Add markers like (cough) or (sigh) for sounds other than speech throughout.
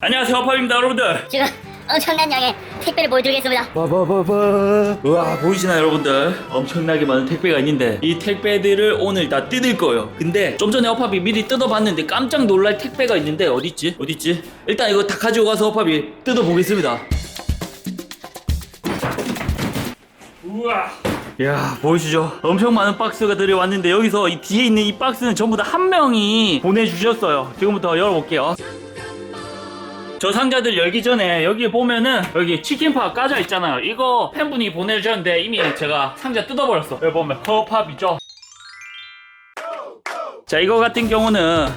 안녕하세요 허팝입니다 여러분들. 지금 엄청난 양의 택배를 보여드리겠습니다. 바바바바 우와 보이시나요 여러분들? 엄청나게 많은 택배가 있는데 이 택배들을 오늘 다 뜯을 거예요. 근데 좀 전에 허팝이 미리 뜯어봤는데 깜짝 놀랄 택배가 있는데 어딨지? 어딨지? 일단 이거 다 가지고 가서 허팝이 뜯어보겠습니다. 우와. 야 보이시죠? 엄청 많은 박스가 들어왔는데 여기서 이 뒤에 있는 이 박스는 전부 다 한 명이 보내주셨어요. 지금부터 열어볼게요 저 상자들 열기 전에 여기 보면은 여기 치킨파 까져 있잖아요. 이거 팬분이 보내주셨는데 이미 제가 상자 뜯어버렸어. 여기 보면 허팝이죠? 자 이거 같은 경우는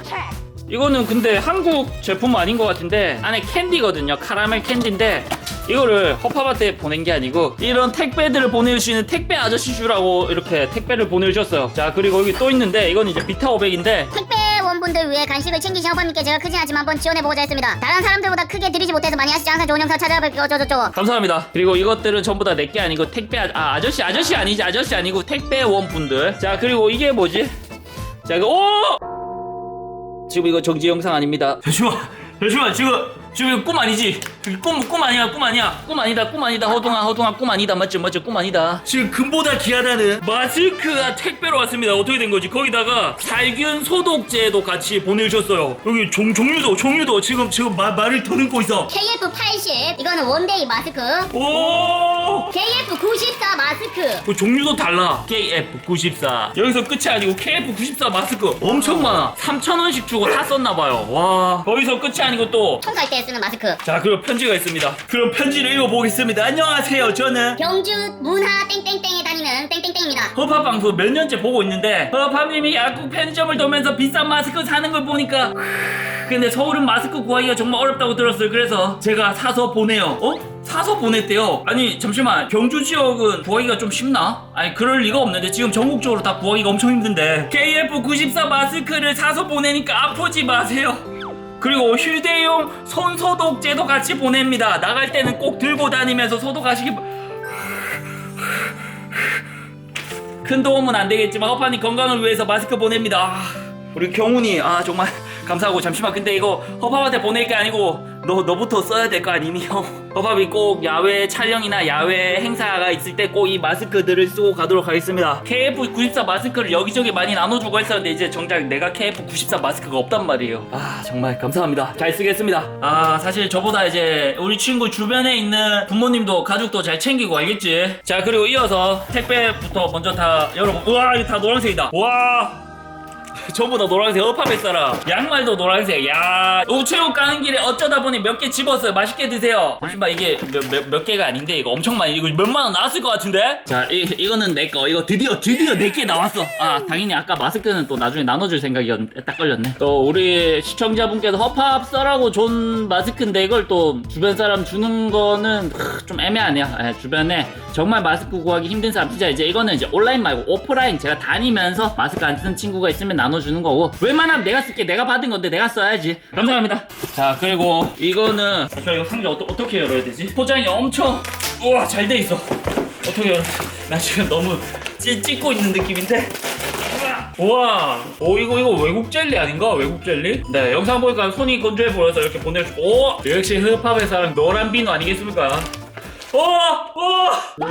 이거는 근데 한국 제품 아닌 것 같은데 안에 캔디거든요. 카라멜 캔디인데 이거를 허팝한테 보낸 게 아니고 이런 택배들을 보내주시는 택배 아저씨 주라고 이렇게 택배를 보내주셨어요. 자 그리고 여기 또 있는데 이건 이제 비타 500인데 택배 원분들 위해 간식을 챙기신 허파님께 제가 크진 않지만 한번 지원해보고자 했습니다. 다른 사람들보다 크게 드리지 못해서 많이 하시지 항상 좋은 영상 찾아뵐게요. 저저저. 감사합니다. 그리고 이것들은 전부 다 내 게 아니고 택배 아, 아 아저씨 아저씨 아니지 아저씨 아니고 택배원 분들. 자 그리고 이게 뭐지? 자 이거 오 지금 이거 정지 영상 아닙니다. 잠시만 잠시만 지금 지금 이거 꿈 아니지? 꿈, 꿈 아니야, 꿈 아니야. 꿈 아니다, 꿈 아니다. 허둥아, 허둥아, 꿈 아니다. 맞죠, 맞죠, 꿈 아니다. 지금 금보다 귀하다는 마스크가 택배로 왔습니다. 어떻게 된 거지? 거기다가 살균 소독제도 같이 보내주셨어요. 여기 종, 종류도, 종류도 지금, 지금 마, 말을 더듬고 있어. KF80 이거는 원데이 마스크. 오! KF94 마스크. 그 종류도 달라. KF94. 여기서 끝이 아니고 KF94 마스크 엄청 많아. 3,000원씩 주고 다 썼나봐요. 와. 거기서 끝이 아니고 또. 청소할 때 쓰는 마스크. 자, 그리고 편지가 있습니다. 그럼 편지를 읽어보겠습니다. 안녕하세요. 저는 경주 문화 땡땡땡에 다니는 땡땡땡입니다. 허팝 방송 몇 년째 보고 있는데 허팝님이 약국 편의점을 돌면서 비싼 마스크 사는 걸 보니까 근데 서울은 마스크 구하기가 정말 어렵다고 들었어요. 그래서 제가 사서 보내요. 어? 사서 보냈대요. 아니 잠시만 경주 지역은 구하기가 좀 쉽나? 아니 그럴 리가 없는데 지금 전국적으로 다 구하기가 엄청 힘든데 KF94 마스크를 사서 보내니까 아프지 마세요. 그리고 휴대용 손 소독제도 같이 보냅니다. 나갈 때는 꼭 들고 다니면서 소독하시기 바... 큰 도움은 안 되겠지만 허파님 건강을 위해서 마스크 보냅니다. 아, 우리 경훈이 아 정말 (laughs) 감사하고 잠시만 근데 이거 허팝한테 보낼 게 아니고 너 너부터 써야 될 거 아니니 (laughs) 형. 허팝이 꼭 야외 촬영이나 야외 행사가 있을 때 꼭 이 마스크들을 쓰고 가도록 하겠습니다. KF94 마스크를 여기저기 많이 나눠주고 했었는데 이제 정작 내가 KF94 마스크가 없단 말이에요. 아 정말 감사합니다. 잘 쓰겠습니다. 아 사실 저보다 이제 우리 친구 주변에 있는 부모님도 가족도 잘 챙기고 알겠지? 자 그리고 이어서 택배부터 먼저 다 열어보. 우와 이거 다 노란색이다. 와. 전부 다 노란색 어파벳 사람. 양말도 노란색. 야. 우체국 가는 길에 어쩌다 보니 몇 개 집었어요. 맛있게 드세요. 잠시만 이게 몇, 몇, 몇 개가 아닌데 이거 엄청 많이 이거 몇만 원 나왔을 것 같은데? 자 이, 이거는 내 거. 이거 드디어 드디어 내 개 나왔어. 아 당연히 아까 마스크는 또 나중에 나눠줄 생각이었는데 딱 걸렸네. 또 우리 시청자분께서 허팝 써라고 준 마스크인데 이걸 또 주변 사람 주는 거는 크, 좀 애매하네요. 예, 주변에 정말 마스크 구하기 힘든 사람 진짜 이제 이거는 이제 온라인 말고 오프라인 제가 다니면서 마스크 안 쓰는 친구가 있으면 나눠주는 거고. 웬만하면 내가 쓸게. 내가 받은 건데 내가 써야지. 감사합니다. 자 그리고 이거는 저 이거 상자 어떠, 어떻게 열어야 되지? 포장이 엄청 우와 잘 돼 있어. 어떻게 열어 나 지금 너무 찌, 찍고 있는 느낌인데? 우와. 오 이거 이거 외국 젤리 아닌가? 외국 젤리? 네 영상 보니까 손이 건조해 보여서 이렇게 보내주고. 오 역시 힙합의 사랑 노란 비누 아니겠습니까? 오! 오!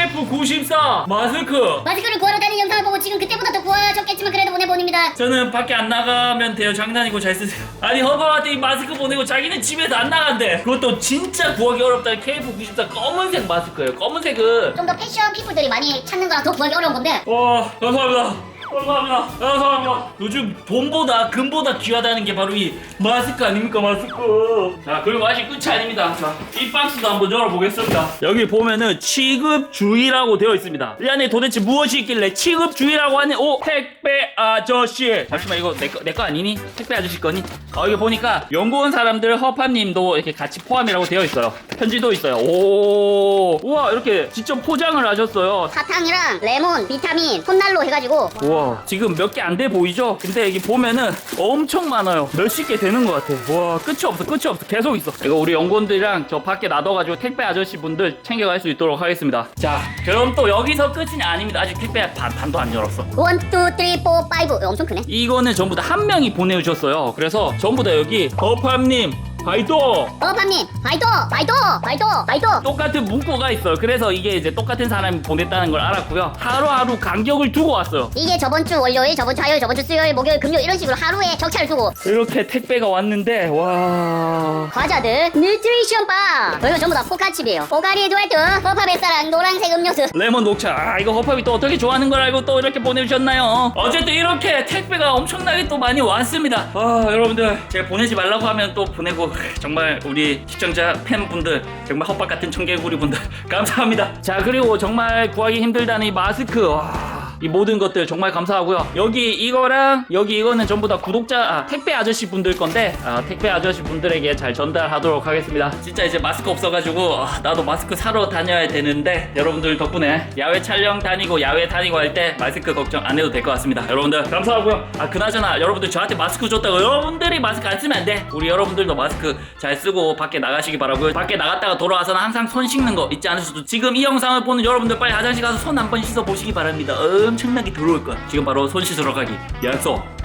KF94 마스크. 마스크를 구하러 다니는 영상을 보고 지금 그때보다 더 구하셨겠지만 그래도 보내봅니다. 저는 밖에 안 나가면 돼요. 장난이고 잘 쓰세요. 아니 허바한테 이 마스크 보내고 자기는 집에서 안 나간대. 그것도 진짜 구하기 어렵다는 KF94 검은색 마스크예요. 검은색은 좀 더 패션 피플들이 많이 찾는 거랑 더 구하기 어려운 건데. 와 감사합니다 감사합니다. 감사합니다. 요즘 돈보다 금보다 귀하다는 게 바로 이 마스크 아닙니까 마스크? 자 그리고 아직 끝이 아닙니다. 자이 박스도 한번 열어보겠습니다. 여기 보면은 취급주의라고 되어 있습니다. 이 안에 도대체 무엇이 있길래 취급주의라고 하는 오 택배 아저씨. 잠시만 이거 내거 내 거 아니니? 택배 아저씨 거니? 어 이거 보니까 연구원 사람들 허파님도 이렇게 같이 포함이라고 되어 있어요. 편지도 있어요. 오 우와 이렇게 직접 포장을 하셨어요. 사탕이랑 레몬, 비타민, 폰날로 해가지고. 우와 와 지금 몇 개 안 돼 보이죠? 근데 여기 보면은 엄청 많아요. 몇십 개 되는 것 같아. 와 끝이 없어 끝이 없어. 계속 있어. 이거 우리 연구원들이랑 저 밖에 놔둬가지고 택배 아저씨 분들 챙겨갈 수 있도록 하겠습니다. 자 그럼 또 여기서 끝이 아닙니다. 아직 택배 반, 반도 안 열었어. 원, 투, 쓰리, 포, 파이브. 어, 엄청 크네. 이거는 전부 다 한 명이 보내주셨어요. 그래서 전부 다 여기 허팜님 하이도 어팜님, 바이도, 바이도, 바이도, 바이도. 똑같은 문구가 있어요 그래서 이게 이제 똑같은 사람이 보냈다는 걸 알았고요. 하루하루 간격을 두고 왔어요. 이게 저번 주 월요일, 저번 주 화요일, 저번 주 수요일, 목요일, 금요일 이런 식으로 하루에 격차를 두고. 이렇게 택배가 왔는데 와 과자들, 뉴트리션 바. 이거 전부 다 포카칩이에요. 오가리 에드와드, 허파 뱃사랑, 노란색 음료수. 레몬 녹차 아 이거 허팝이 또 어떻게 좋아하는 걸 알고 또 이렇게 보내주셨나요 어쨌든 이렇게 택배가 엄청나게 또 많이 왔습니다 아 여러분들 제가 보내지 말라고 하면 또 보내고 정말 우리 시청자 팬분들 정말 헛밥 같은 청개구리 분들 (laughs) 감사합니다 자 그리고 정말 구하기 힘들다는 이 마스크 와. 이 모든 것들 정말 감사하고요. 여기 이거랑 여기 이거는 전부 다 구독자 아, 택배 아저씨 분들 건데 아, 택배 아저씨 분들에게 잘 전달하도록 하겠습니다. 진짜 이제 마스크 없어가지고 아, 나도 마스크 사러 다녀야 되는데 여러분들 덕분에 야외 촬영 다니고 야외 다니고 할 때 마스크 걱정 안 해도 될 것 같습니다. 여러분들 감사하고요. 아 그나저나 여러분들 저한테 마스크 줬다고 여러분들이 마스크 안 쓰면 안 돼. 우리 여러분들도 마스크 잘 쓰고 밖에 나가시기 바라고요. 밖에 나갔다가 돌아와서는 항상 손 씻는 거 잊지 않으셔도 지금 이 영상을 보는 여러분들 빨리 화장실 가서 손 한 번 씻어 보시기 바랍니다. 엄청나게 더러울 거야. 지금 바로 손 씻으러 가기 약속.